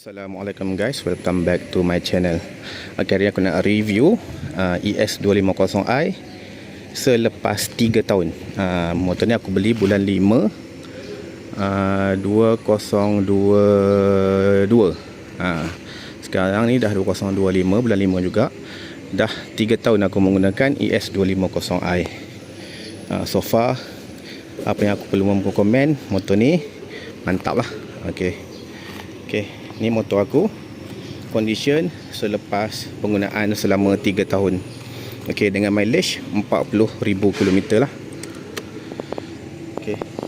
Assalamualaikum guys, welcome back to my channel. Okay, hari ni aku nak review uh, ES250i Selepas 3 tahun. Uh, Motor ni aku beli bulan 5 uh, 2022 uh, Sekarang ni dah 2025, bulan 5 juga. Dah 3 tahun aku menggunakan ES250i uh, So far Apa yang aku perlu komen Motor ni Mantap lah. Okay. Okay ni motor aku. Condition selepas penggunaan selama 3 tahun. Ok dengan mileage 40,000 km lah. Ok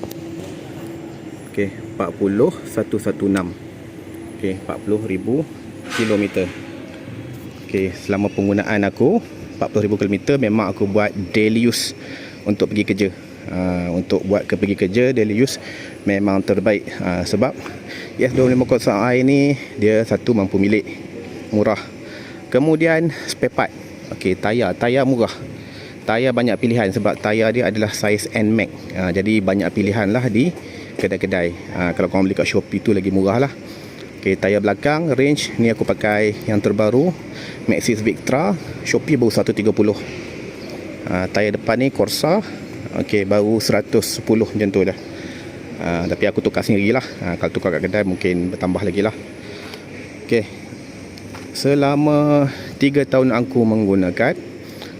ok 40,116 ok 40,000 km ok selama penggunaan aku 40,000 km memang aku buat daily use untuk pergi kerja. Uh, untuk buat ke pergi kerja daily use memang terbaik. Uh, sebab ES250i ni dia satu mampu milik. Murah. Kemudian spare part. Ok tayar. Tayar murah. Tayar banyak pilihan sebab tayar dia adalah size NMAX uh, jadi banyak pilihan lah di kedai-kedai. Uh, kalau korang beli kat Shopee tu lagi murah lah. Ok tayar belakang range ni aku pakai yang terbaru Maxxis Victra Shopee baru 130 uh, tayar depan ni Corsa. Okey, baru 110 macam tu dah. Uh, tapi aku tukar sendiri lah. Uh, kalau tukar kat kedai mungkin bertambah lagi lah. Okey. Selama 3 tahun aku menggunakan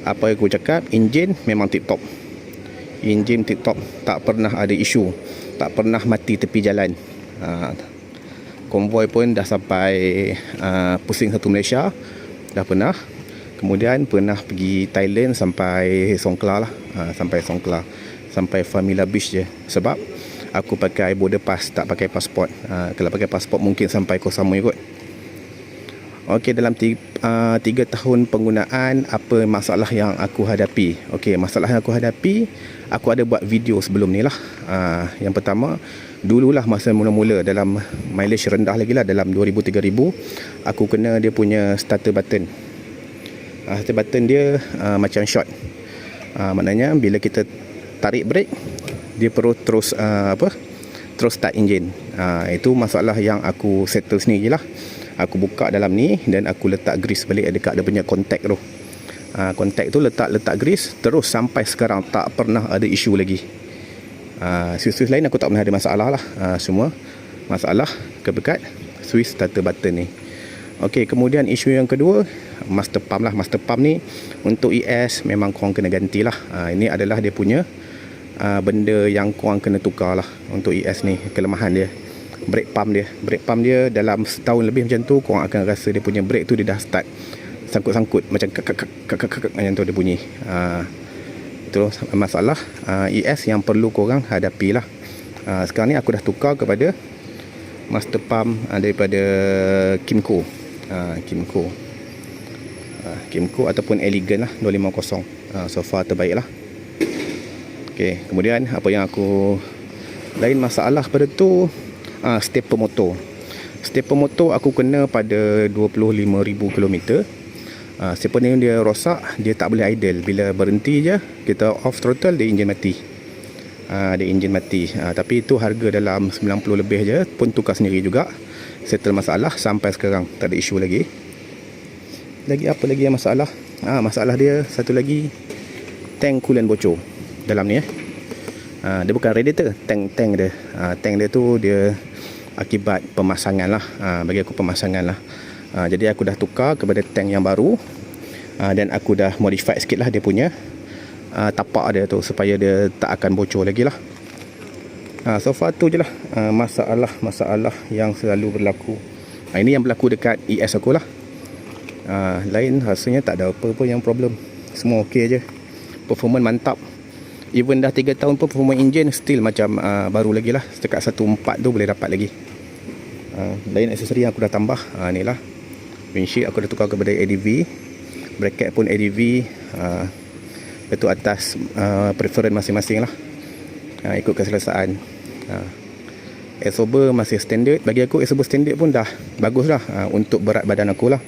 apa yang aku cakap, enjin memang tip top. Enjin tip top, tak pernah ada isu. Tak pernah mati tepi jalan. Uh, konvoi pun dah sampai uh, pusing satu Malaysia. Dah pernah kemudian pernah pergi Thailand sampai Songkla lah ha, sampai Songkla sampai Famila Beach je sebab aku pakai border pass tak pakai pasport. Ha, kalau pakai pasport mungkin sampai Koh Samui kot ok dalam 3 uh, tahun penggunaan apa masalah yang aku hadapi? Ok masalah yang aku hadapi aku ada buat video sebelum ni lah. Uh, yang pertama dululah masa mula-mula dalam mileage rendah lagi lah dalam 2000-3000 aku kena dia punya starter button. Uh, starter button dia uh, macam short. Uh, maknanya bila kita tarik brake dia perlu terus uh, apa terus start engine. Uh, itu masalah yang aku settle sendiri lah aku buka dalam ni dan aku letak grease balik dekat dia punya contact tu. Uh, tu letak letak grease terus sampai sekarang tak pernah ada isu lagi. Uh, lain aku tak pernah ada masalah lah. Uh, semua masalah kebekat switch starter button ni. Okey, kemudian isu yang kedua, master pump lah. Master pump ni untuk ES memang korang kena gantilah. Ha, ini adalah dia punya uh, benda yang korang kena tukar lah untuk ES ni, kelemahan dia. Brake pump dia. Brake pump dia dalam setahun lebih macam tu, korang akan rasa dia punya brake tu dia dah start sangkut-sangkut. Macam kak kak kak kak kak macam tu dia bunyi. Ha, itu masalah uh, ES yang perlu korang hadapi lah. Uh, sekarang ni aku dah tukar kepada master pump uh, daripada Kimco uh, Kimco uh, Kimco ataupun Elegant lah 250 uh, so far terbaik lah ok kemudian apa yang aku lain masalah pada tu uh, stepper motor stepper motor aku kena pada 25,000 km uh, stepper ni dia rosak dia tak boleh idle. Bila berhenti je kita off throttle dia enjin mati. Uh, dia enjin mati. Uh, tapi itu harga dalam 90 lebih je pun tukar sendiri juga. Settle masalah sampai sekarang tak ada isu lagi. Lagi apa lagi yang masalah? Ha, masalah dia satu lagi tank coolant bocor dalam ni eh ha, dia bukan radiator tank tank dia ha, tank dia tu dia akibat pemasangan lah ha, bagi aku pemasangan lah ha, jadi aku dah tukar kepada tank yang baru ha, dan aku dah modify sikit lah dia punya ha, tapak dia tu supaya dia tak akan bocor lagi lah Ha, so far tu je lah masalah-masalah yang selalu berlaku. Ha, ini yang berlaku dekat ES aku lah. Ha, lain rasanya tak ada apa-apa yang problem. Semua okey je. Performance mantap. Even dah 3 tahun pun performance engine still macam uh, baru lagi lah. Setakat 1.4 tu boleh dapat lagi. Ha, lain aksesori yang aku dah tambah. Ha, ni lah. Windshield aku dah tukar kepada ADV. Bracket pun ADV. Ha, itu atas uh, preference masing-masing lah. Ha, ikut keselesaan ha. Airsober masih standard Bagi aku Airsober standard pun dah Bagus lah ha, Untuk berat badan aku lah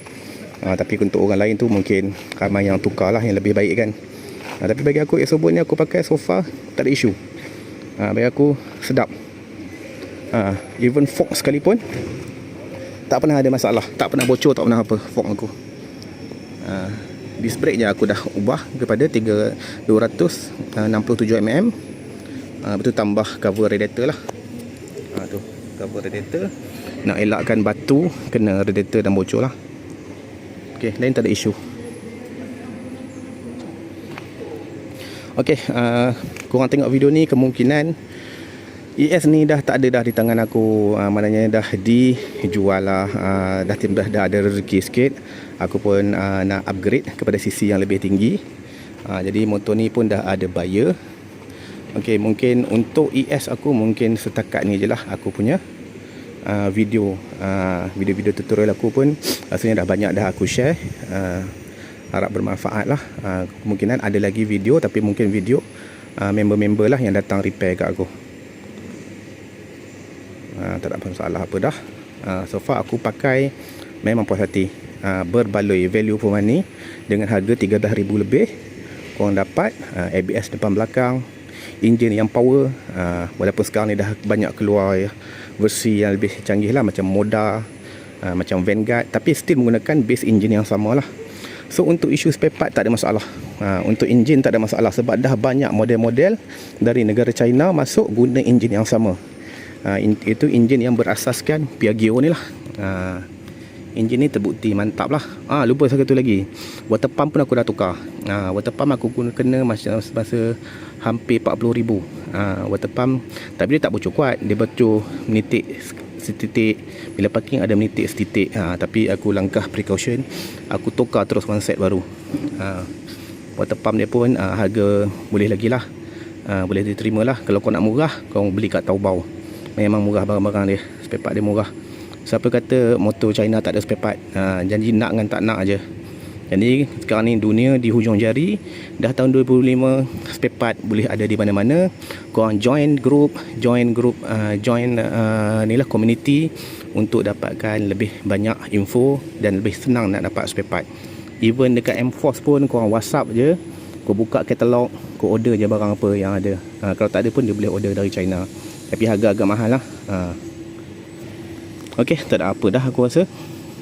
ha, Tapi untuk orang lain tu mungkin Ramai yang tukar lah Yang lebih baik kan ha, Tapi bagi aku Airsober ni aku pakai so far Tak ada isu ha, Bagi aku sedap ha, Even fog sekalipun Tak pernah ada masalah. Tak pernah bocor, tak pernah apa fork aku. Uh, disc brake je aku dah ubah kepada 3 267 mm. Uh, betul tambah cover radiator lah. Uh, tu cover radiator. Nak elakkan batu kena radiator dan bocor lah. Okey, lain tak ada isu. Okey, uh, korang tengok video ni kemungkinan ES ni dah tak ada dah di tangan aku. Uh, Maknanya dah dijual lah. Uh, dah, dah, dah ada rezeki sikit. Aku pun uh, nak upgrade kepada sisi yang lebih tinggi. Uh, Jadi motor ni pun dah ada buyer. Okay, mungkin untuk ES aku mungkin setakat ni je lah Aku punya uh, video. Uh, Video-video tutorial aku pun Rasanya dah banyak dah aku share. Uh, Harap bermanfaat lah. Uh, Kemungkinan ada lagi video Tapi mungkin video uh, member-member lah yang datang repair kat aku. Uh, tak ada masalah apa dah. Uh, so far aku pakai memang puas hati. Uh, berbaloi value for money dengan harga 13,000 lebih. Korang dapat uh, ABS depan belakang enjin yang power. Uh, walaupun sekarang ni dah banyak keluar ya, versi yang lebih canggih lah macam Moda uh, macam Vanguard. Tapi still menggunakan base engine yang sama lah So untuk isu spare part tak ada masalah. Ha, untuk enjin tak ada masalah sebab dah banyak model-model dari negara China masuk guna enjin yang sama. Uh, in, itu enjin yang berasaskan Piaggio ni lah. Uh, enjin ni terbukti mantap lah. Ah, lupa satu lagi. Water pump pun aku dah tukar. Uh, water pump aku guna kena masa, masa hampir 40 ribu. Uh, water pump tapi dia tak bocor kuat. Dia bocor menitik setitik. Bila parking ada menitik setitik. Ha, tapi aku langkah precaution. Aku tukar terus one set baru. Ha, water pump dia pun ha, harga boleh lagi lah. Ha, boleh diterima lah. Kalau kau nak murah kau beli kat Taobao. Memang murah barang-barang dia. Spare part dia murah. Siapa kata motor China tak ada spare part? Ha, janji nak dengan tak nak aje jadi sekarang ni dunia di hujung jari. Dah tahun 2005 spare part boleh ada di mana-mana. Korang join group join group uh, join uh, ni lah community untuk dapatkan lebih banyak info dan lebih senang nak dapat spare part even dekat M-Force pun korang whatsapp je. Kau buka katalog kau order je barang apa yang ada. Ha, kalau tak ada pun dia boleh order dari China. Tapi harga agak mahal lah. Ha. ok tak ada apa dah aku rasa.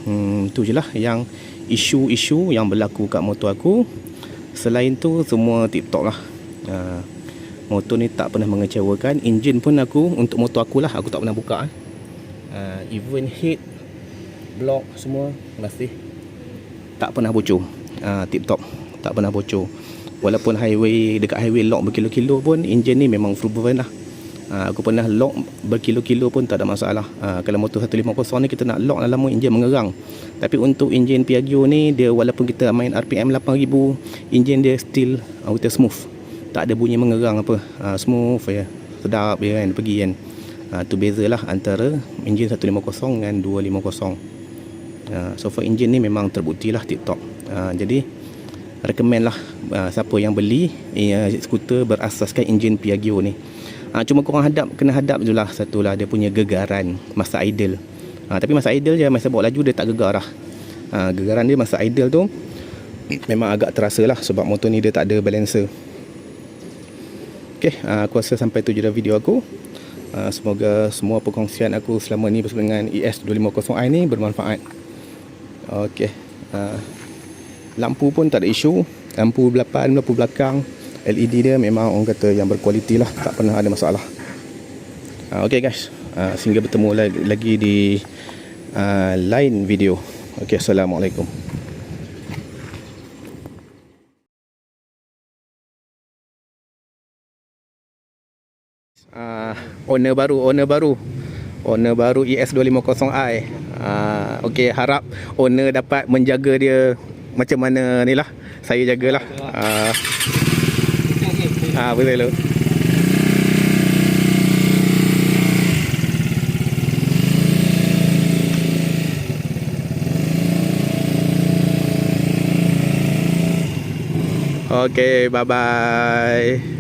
Hmm, tu je lah yang isu-isu yang berlaku kat motor aku. Selain tu semua tip top lah. Ha. motor ni tak pernah mengecewakan. Enjin pun aku untuk motor aku lah aku tak pernah buka ha. even heat block semua masih tak pernah bocor. Tip top tak pernah bocor. Walaupun highway dekat highway lock berkilo-kilo pun enjin ni memang proven lah Ha, aku pernah lock berkilo-kilo pun tak ada masalah. Ha, kalau motor 150 ni kita nak lock lama enjin mengerang. Tapi untuk enjin Piaggio ni dia walaupun kita main RPM 8000, enjin dia still auto smooth. Tak ada bunyi mengerang apa. Ha, smooth ya. Sedap ya kan pergi kan. Ha, tu bezalah antara enjin 150 dengan 250. Ha, so far enjin ni memang terbukti lah tip top. Ha, jadi recommend lah uh, siapa yang beli uh, skuter berasaskan enjin Piaggio ni ha, cuma korang hadap kena hadap je lah satu lah dia punya gegaran masa idle ha, tapi masa idle je masa bawa laju dia tak gegar lah ha, gegaran dia masa idle tu memang agak terasa lah sebab motor ni dia tak ada balancer. Ok ha, aku rasa sampai tu je dah video aku. Ha, semoga semua perkongsian aku selama ni bersama dengan ES250i ni bermanfaat. Ok ha, lampu pun tak ada isu. Lampu belakang lampu belakang LED dia memang orang kata yang berkualiti lah tak pernah ada masalah. Uh, ok guys. Uh, sehingga bertemu lagi, lagi di uh, lain video. Ok Assalamualaikum. Uh, owner baru owner baru. Owner baru ES250i uh, ok harap owner dapat menjaga dia macam mana ni lah. Saya jagalah. Uh, Ah, betul lu. Okay, bye bye.